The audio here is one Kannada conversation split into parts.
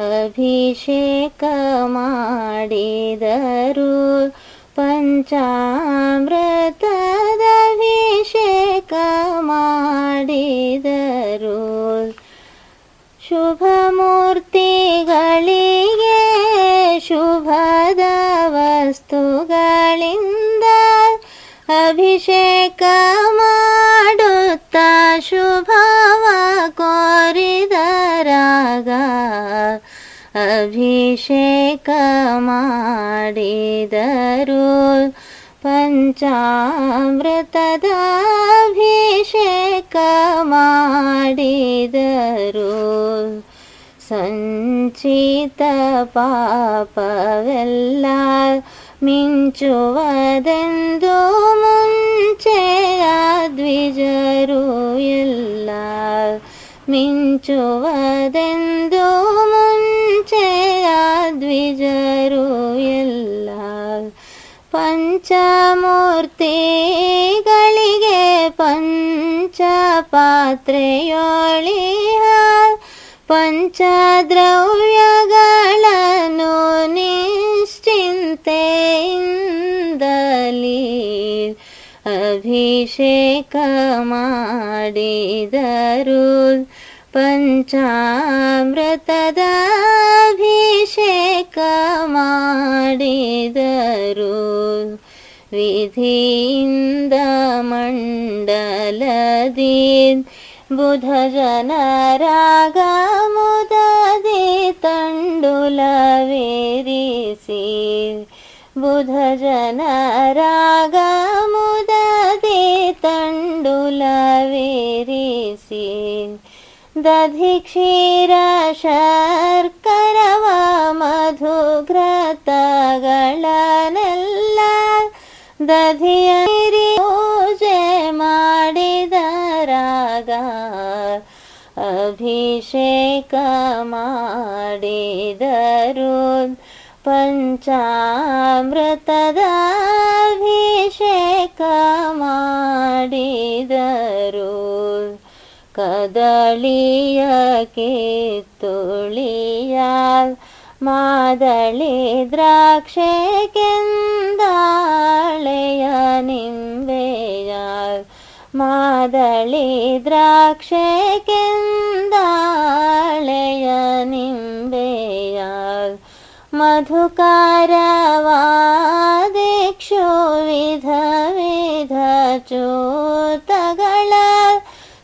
ಅಭಿಷೇಕ ಮಾಡಿದರು ಪಂಚಾಮೃತದ ಅಭಿಷೇಕ ಮಾಡಿದರು ಶುಭ ಮೂರ್ತಿಗಳಿಗೆ ಶುಭದ ವಸ್ತುಗಳಿಂದ ಅಭಿಷೇಕ ಮಾಡುತ್ತಾ ಶುಭ ಅಭಿಷೇಕ ಮಾಡಿದರು ಪಂಚಾಮೃತದ ಅಭಿಷೇಕ ಮಾಡಿದರು ಸಂಚಿತ ಪಾಪವೆಲ್ಲ ಮಿಂಚುವದೆಂದು ಮುಂಚೆಯ ದ್ವಿಜರು ಎಲ್ಲ ಮಿಂಚುವದೆಂದು ವಿಜರು ಎಲ್ಲ ಪಂಚಮೂರ್ತಿಗಳಿಗೆ ಪಂಚಪಾತ್ರೆಯೊಳಿಹ ಪಂಚದ್ರವ್ಯಗಳನ್ನು ನಿಶ್ಚಿಂತೆಯಿಂದಲಿ ಅಭಿಷೇಕ ಮಾಡಿದರು पञ्चामृतदाभिषेकमाडिदरु धरु विधिन्द मण्डलदि बुधजनरागमुददे तण्डुलवेरिसि तण्डुलवेरिसि दधि ಕ್ಷೀರಶರ್ಕರವ ಮಧುಘ್ರತಗಳನೆಲ್ಲ ದಧಿಯರಿ ಪೂಜೆ ಮಾಡಿದರಾಗ ಅಭಿಷೇಕ ಮಾಡಿದರು ಪಂಚಾಮೃತದ ಮಾಡಿ ದರು कदळियके तुळियाल् मादलि द्राक्षे किलय निम्बेयाल् मादली द्राक्ष किलय निम्बेयाल् मधुकारवा दीक्षुविधविधचोत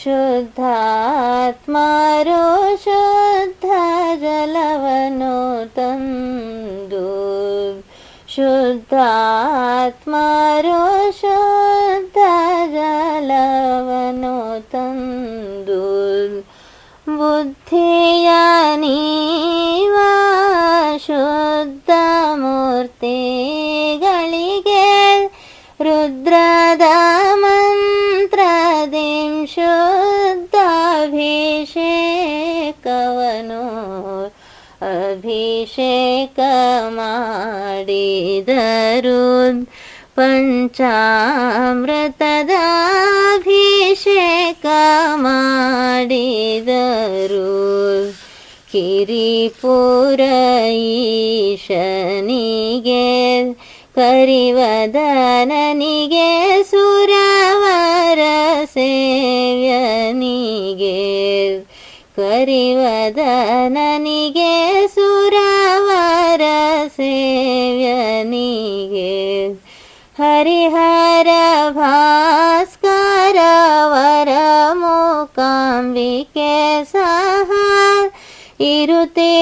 ಶುದ್ಧಾತ್ಮರೋ ಶುದ್ಧ ಜಲವನು ತಂದು ಶುದ್ಧಾತ್ಮರೋ ಶುದ್ಧ ಜಲವನು ತಂದು ಬುದ್ಧಿಯ ನೀವ ಶುದ್ಧ ಮೂರ್ತಿಗಳಿಗೆ ರುದ್ರದಾಮ ಅವನು ಅಭಿಷೇಕ ಮಾಡಿದರು ಪಂಚಾಮೃತದಾಭಿಷೇಕ ಮಾಡಿದರು ಕಿರಿಪುರೈಶನಿಗೆ ಕರಿವದನನಿಗೆ ಸುರವರ ಸೇವ್ಯನಿಗೆ ಕರಿವದನನಿಗೆ ಸುರವರ ಸೇವ್ಯನಿಗೆ ಹರಿಹರ ಭಾಸ್ಕರ ವರ ಮೂಕಾಂಬಿಕೆ ಸಹ ಇರುತಿರ್ಪದೇವಿ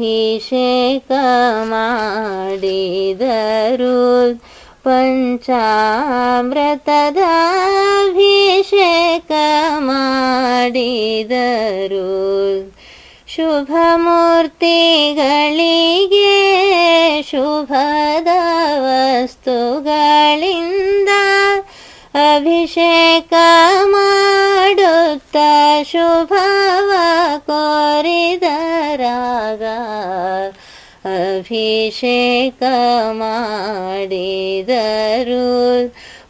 अभिषेकमाडिदरु पञ्चामृतदाभिषेकमाडिदरु पञ्चाम्रतदाभिषेकमाडि धरु शुभमूर्ति गलिगे शुभदवस्तु गळिन्द अभिषेकमा अभिषेकमाडिदरु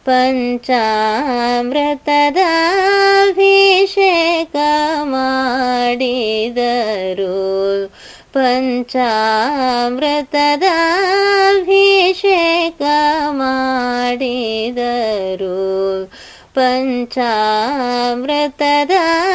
पञ्चामृतदाभिषेकमाडिदरु पञ्चामृतदाभिषेकमाडि पञ्चाव्रतदा